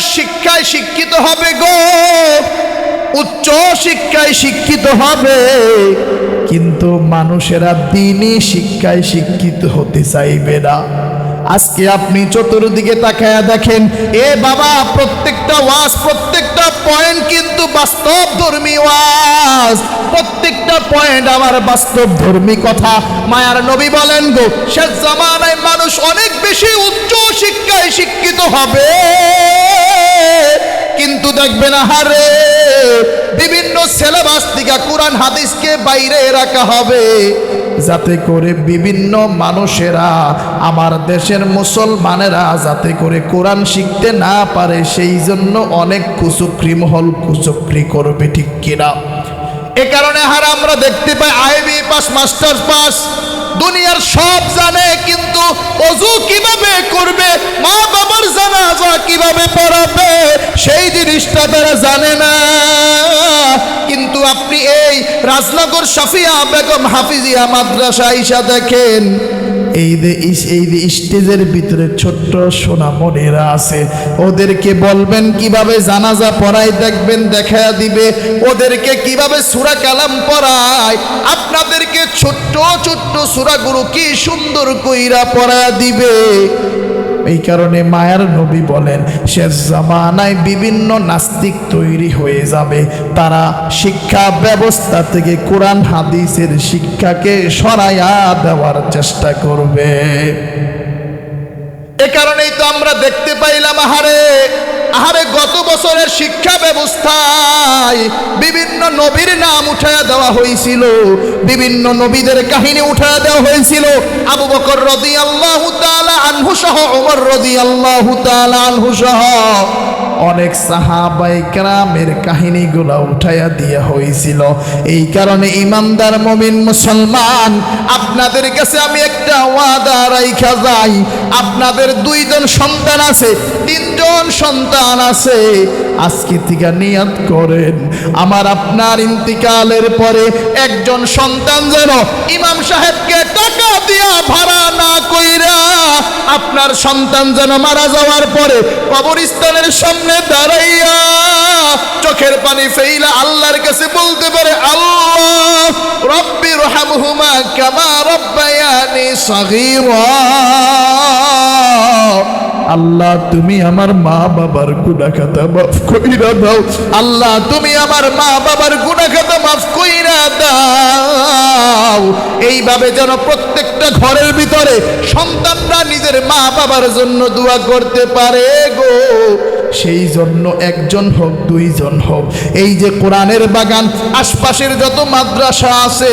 শিক্ষায় শিক্ষিত হবে গো। উচ্চ শিক্ষায় শিক্ষিত হবে। কিন্তু মানুষেরা দিনই শিক্ষায় শিক্ষিত হতে চাইবে না। আজকে আপনি চতুর্দিকে তাকায়া দেখেন, এ বাবা, প্রত্যেকটা ওয়াজ, প্রত্যেকটা পয়েন্ট কিন্তু বাস্তব ধর্মী ওয়াজ। প্রত্যেকটা পয়েন্ট আমার বাস্তব ধর্মী কথা। মায়ার নবী বলেন গো, শেষ জামানায় মানুষ অনেক বেশি উচ্চ শিক্ষায় শিক্ষিত হবে। কিন্তু দেখবেন হারে। বিভিন্ন সিলেবাস থেকে কোরআন হাদিসকে বাইরে রাখা হবে, যাতে করে বিভিন্ন মানুষেরা, আমার দেশের মুসলমানেরা যাতে করে কোরআন শিখতে না পারে, সেই জন্য অনেক কুচক্রি মহল কুচক্রি করবে, ঠিক কিনা? এ কারণে, হার, আমরা দেখতে পাই আইবি পাস মাস্টার্স পাস দুনিয়ার সব জানে, কিন্তু অজু কীভাবে করবে? মা বাবার জানাজা কীভাবে পড়াবে? সেই জিনিসটা তারা জানে না। কিন্তু আপনি এই রাজনগর সাফিয়া বেগম হাফিজিয়া মাদ্রাসা ঈশা দেখেন এই যে এই যে স্টেজের ভিতরে ছোট্ট সোনা মনেরা আছে। ওদেরকে বলবেন, কীভাবে জানাজা পড়ায় দেখবেন দেখা দিবে। ওদেরকে কীভাবে সুরা কালাম পড়ায়, আপনাদেরকে ছোট্ট ছোট্ট সুরাগুলো কি সুন্দর কইরা পড়া দিবে। এই কারণে মায়ার নবী বলেন শেষ জামানায় বিভিন্ন নাস্তিক তৈরি হয়ে যাবে। তারা শিক্ষা ব্যবস্থা থেকে কোরআন, হাদিসের শিক্ষাকে সরাইয়া দেওয়ার চেষ্টা করবে। এ কারণেই তো আমরা দেখতে পাইলাম, আহারে আহারে গত বছরের শিক্ষা ব্যবস্থায় বিভিন্ন নবীর নাম উঠায়া দেওয়া হয়েছিল। বিভিন্ন নবীদের কাহিনী উঠায়া দেওয়া হয়েছিল। আবু বকর রদি আল্লাহ আনহু সহ, ওমর রদি আল্লাহ আনহু সহ। অনেক সাহাবাই গ্রামের কাহিনীগুলো উঠাইয়া দিয়া হয়েছিল এই কারণে ইমানদার মমিন মুসলমান, আপনাদের কাছে আমি একটা ওয়াদা রাইখা যাই। আপনাদের দুইজন সন্তান আছে, তিনজন সন্তান আছে। আজকে থেকে নিয়াত করেন। আমার আপনার ইন্তিকালের পরে একজন সন্তান যেন ইমাম সাহেবকে টাকা দিয়া ভাড়া না কইরা আপনার সন্তান যেন মারা যাওয়ার পরে কবরস্থানের সামনে দাঁড়াইয়া চোখের পানি ফেইলা আল্লাহর কাছে বলতে পারে, আল্লাহ, রব্বি রহামহুমা কামা রব্বায়ানি সগীরা। আল্লাহ, তুমি আমার মা বাবার গুনাহ খাতা মাফ কইরা দাও। আল্লাহ, তুমি আমার মা বাবার গুনাহ খাতা মাফ কইরা দাও। এইভাবে যেন প্রত্যেকটা ঘরের ভিতরে সন্তানরা নিজের মা বাবার জন্য দোয়া করতে পারে গো? সেই জন্য একজন হোক, দুইজন হোক। এই যে কোরআনের বাগান, আশপাশের যত মাদ্রাসা আছে,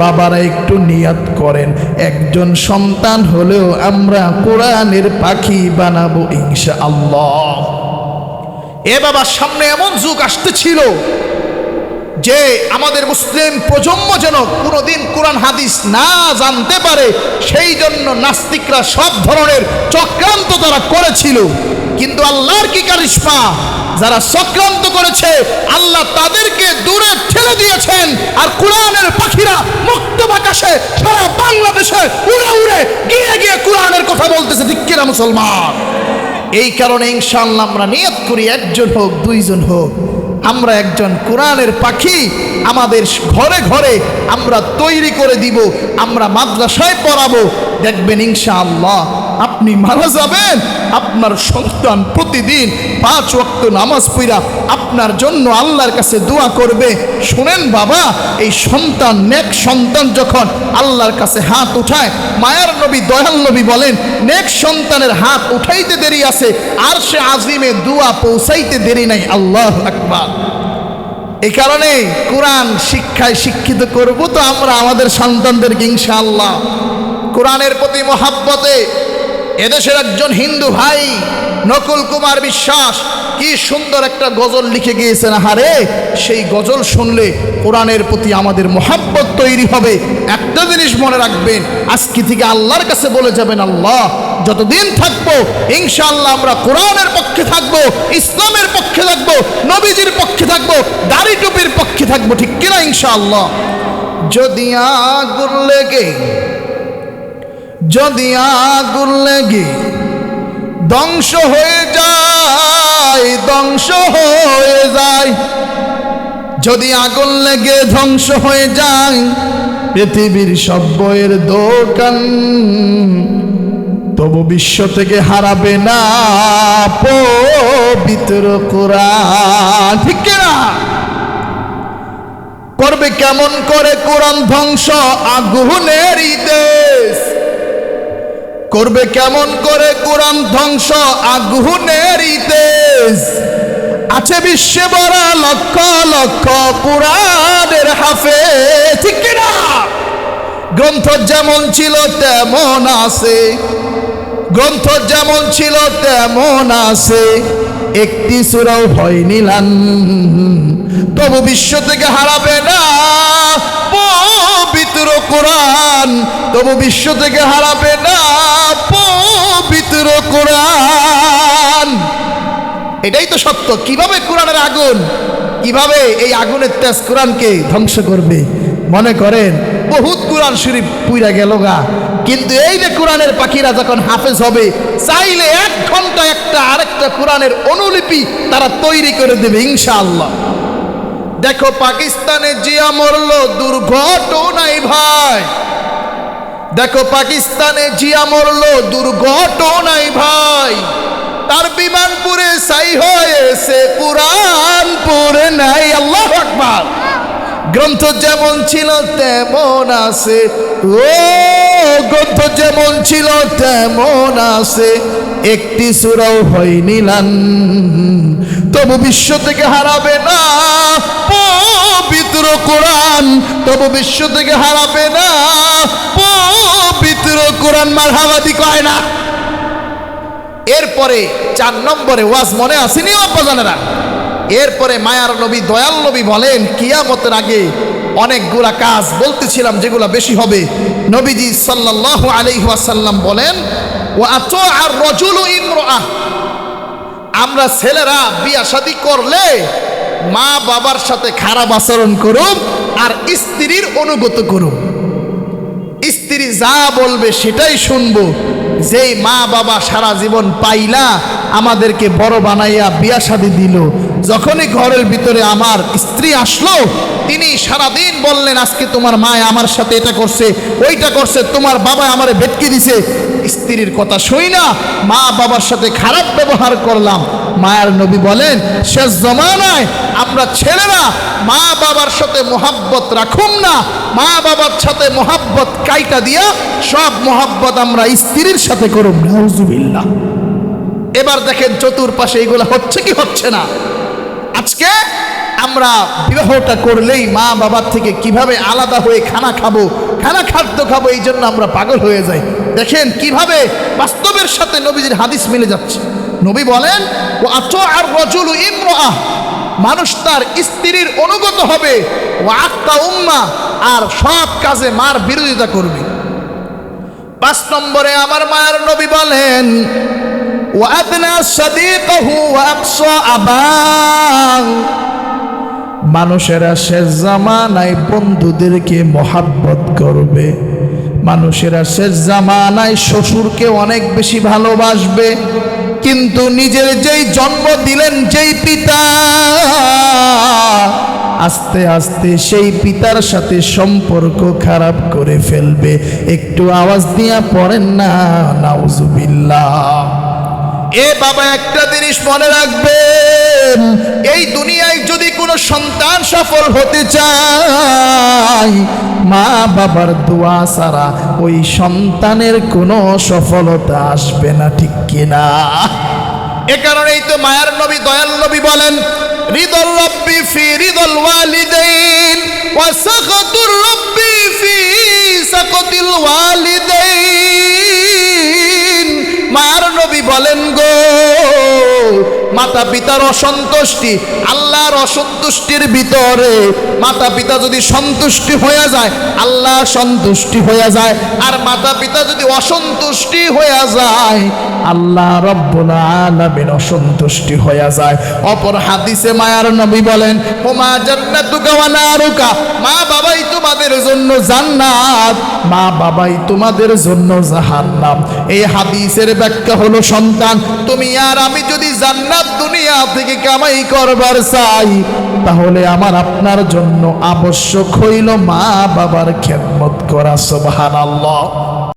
বাবারা একটু নিয়াত করেন। একজন সন্তান হলেও আমরা কোরআনের পাখি বানাবো ইনশা আল্লাহ এ বাবার সামনে এমন যুগ আসতেছিল যে আমাদের মুসলিম প্রজন্ম যেন কোনোদিন কোরআন, হাদিস না জানতে পারে, সেই জন্য নাস্তিকরা সব ধরনের চক্রান্ত তারা করেছিল। কিন্তু আল্লাহর কি কারিশমা? যারা চক্রান্ত করেছে, আল্লাহ তাদেরকে দূরে ঠেলে দিয়েছেন, আর কোরআনের পাখিরা মুক্ত আকাশে সারা বাংলাদেশে উড়ে উড়ে গিয়ে গিয়ে কোরআনের কথা বলতেছে, ঠিক কিনা মুসলমান? এই কারণে ইনশাল্লাহ আমরা নিয়ত করি, একজন হোক, দুইজন হোক। আমরা একজন কোরআনের পাখি, আমাদের ঘরে ঘরে আমরা তৈরি করে দিব, আমরা মাদ্রাসায় পড়াবো। দেখবেন ইনশা আল্লাহ আপনি মারা যাবেন, আপনার সন্তান প্রতিদিন পাঁচ ওয়াক্ত নামাজ পড়া আপনার জন্য আল্লাহর কাছে দোয়া করবে। শুনেন বাবা, এই সন্তান, নেক সন্তান যখন আল্লাহর কাছে হাত উঠায়, মায়ার নবী, দয়াল নবী বলেন, নেক সন্তানের হাত উঠাইতে দেরি আছে, আর সে আজিমে দোয়া পৌঁছাইতে দেরি নাই, আল্লাহ আকবার। এই কারণে কোরআন শিক্ষায় শিক্ষিত করব তো আমরা, আমাদের সন্তানদের সন্তানদেরকে, ইনশাআল্লাহ। কোরআনের প্রতি মহাব্বতে এদেশের একজন হিন্দু ভাই, নকুল কুমার বিশ্বাস কি সুন্দর একটা গজল লিখে গিয়েছেন। হারে সেই গজল শুনলে কোরআনের প্রতি আমাদের মহাব্বত তৈরি হবে। একটা জিনিস মনে রাখবেন, আজকে থেকে আল্লাহর কাছে বলে যাবেন, আল্লাহ, যতদিন থাকব, ইনশাআল্লাহ আমরা কোরআনের পক্ষে থাকব, ইসলামের পক্ষে থাকব, নবীজির পক্ষে থাকব, দাড়ি টুপির পক্ষে থাকব, ঠিক কিনা ইনশাআল্লাহ? যদি আগুন লেগে, যদি আগুন লেগে ধ্বংস হয়ে যায়, ধ্বংস হয়ে যায়। যদি আগুন লেগে ধ্বংস হয়ে যায়, পৃথিবীর সব বইয়ের দোকান তবু বিশ্ব থেকে হারাবে না পবিত্র কোরআন। ঠিক না? করবে কেমন করে কোরআন ধ্বংস? আগুনের দেশ করবে কেমন করে কোরআন ধ্বংস আগুনের দেশ আছে বিশ্বে বড় লক্ষ লক্ষ কোরআনের হাফে ঠিক কিনা গ্রন্থ যেমন ছিল তেমন আছে। গ্রন্থ যেমন ছিল তেমন আছে। একটি সুরাও হয়নি লান। তবু বিশ্ব থেকে হারাবে না। পবিত্র কোরআন। তবু বিশ্ব থেকে হারাবে না। পবিত্র কোরআন। এটাই তো সত্য। কীভাবে কোরআনের আগুন, কীভাবে এই আগুনের তেজ কোরআনকে ধ্বংস করবে? মনে করেন, বহুত কোরআন শরীফ পুইরা গেল গা। কিন্তু এই যে কোরআনের পাখিরা যখন হাফেজ হবে, চাইলে এক ঘণ্টা একটা আরেকটা কোরআনের অনুলিপি তারা তৈরি করে দেবে, ইনশাআল্লাহ। দেখো পাকিস্তানে জিয়া মরল দুর্ঘটনায় ভাই। দেখো পাকিস্তানে জিয়া মরল দুর্ঘটনায় ভাই। তার বিমান পুরে সাই হয়েছে কোরআন পড়ে নাই আল্লাহ আকবার। গ্রন্থ যেমন ছিল, তেমন আছে। ও গ্রন্থ যেমন ছিল, তেমন আছে। একটি সুরাও হয়নি, লান। তবু বিশ্ব থেকে হারাবে না। পবিত্র কোরআন, তবু বিশ্ব থেকে হারাবে না। পবিত্র কোরআন মারহাবাদি কয় না? এরপরে চার নম্বরে ওয়াজ মনে আসেনি অপজানেরা এরপরে মায়ার নবী, দয়াল নবী বলেন, কিয়ামতের আগে অনেকগুলা কাজ বলতেছিলাম যেগুলো বেশি হবে। নবীজি সাল্লাল্লাহু আলাইহি ওয়াসাল্লাম বলেন ও আতো আর রজুল ইমরাহ আমরা ছেলেরা বিয়া শাদী করলে মা বাবার সাথে খারাপ আচরণ করুম আর স্ত্রীর অনুগত করুম স্ত্রী যা বলবে সেটাই শুনব। যেই মা বাবা সারা জীবন পাইলা, আমাদেরকে বড় বানাইয়া বিয়া শাদি দিল। যখনই ঘরের ভিতরে আমার স্ত্রী আসলো, তিনি সারাদিন বললেন, আজকে তোমার মা আমার সাথে এটা করছে, ওইটা করছে, তোমার বাবা আমারে ভেটকে দিছে। স্ত্রীর কথা শুই না, মা বাবার সাথে খারাপ ব্যবহার করলাম। মায়ার নবী বলেন, শেষ জমানায় আমরা ছেলেরা মা বাবার সাথে মোহাব্বত রাখুম না, মা বাবার সাথে মোহাব্বত কাইটা দিয়া সব মোহাব্বত আমরা স্ত্রীর সাথে করুম নাউজুবিল্লাহ। এবার দেখেন চতুর্পাশে এগুলো হচ্ছে কি হচ্ছে না। আজকে আমরা বিবাহটা করলেই মা বাবার থেকে কীভাবে আলাদা হয়ে খানা খাব, খানা খাদ্য খাব, এই জন্য আমরা পাগল হয়ে যাই। দেখেন কীভাবে বাস্তবের সাথে নবীজির হাদিস মিলে যাচ্ছে। নবী বলেন ও আচ আর রজুল ইমরাহ মানুষ তার স্ত্রীর অনুগত হবে ও আত্মা উম্মা। আর সব কাজে মার বিরোধিতা করবে। পাঁচ নম্বরে আমার মায়ের নবী বলেন মানুষেরা শেষ জামানায় বন্ধুদেরকে মহাব্বত করবে। মানুষেরা শেষ জামানায় শ্বশুরকে অনেক বেশি ভালোবাসবে, কিন্তু নিজের যেই জন্ম দিলেন, যেই পিতা, আস্তে আস্তে সেই পিতার সাথে সম্পর্ক খারাপ করে ফেলবে। একটু আওয়াজ দিয়া পড়েন না, নাউজুবিল্লাহ। এ বাবা, একটা জিনিস মনে রাখবেন, এই দুনিয়ায় যদি কোনো সন্তান সফল হতে চায়, মা বাবার দোয়া ছাড়া ওই সন্তানের কোনো সফলতা আসবে না, ঠিক কিনা? এ কারণেই তো মায়ার নবী, দয়াল নবী বলেন, রিদল রব্বি ফি রিদল ওয়ালিদাইন ওয়া সাখাতুর রব্বি ফি সাকাতিল ওয়ালিদাইন। বলেন গো, মাতা পিতার অসন্তুষ্টি, আল্লাহর অসন্তুষ্টির ভিতরে মাতা পিতা যদি সন্তুষ্টি হয়ে যায়, আল্লাহ সন্তুষ্টি হয়ে যায়। আর মাতা পিতা যদি অসন্তুষ্টি হয়ে যায়, আল্লাহ রব্বুল আলামিন অসন্তুষ্টি হয়ে যায়। অপর হাদিসে মায়ার নবী বলেন হুমা জান্নাতুকা ওয়া নারুকা। মা বাবাই তোমাদের জন্য জান্নাত, মা বাবাই তোমাদের জন্য জাহান্নাম। এই হাদিসের ব্যাখ্যা হলো, সন্তান, তুমি আর আমি যদি জান্নাত দুনিয়া থেকে কামাই করবার চাই, তাহলে আমার আপনার জন্য আবশ্যক হইল মা বাবার খেদমত করা, সুবহানাল্লাহ।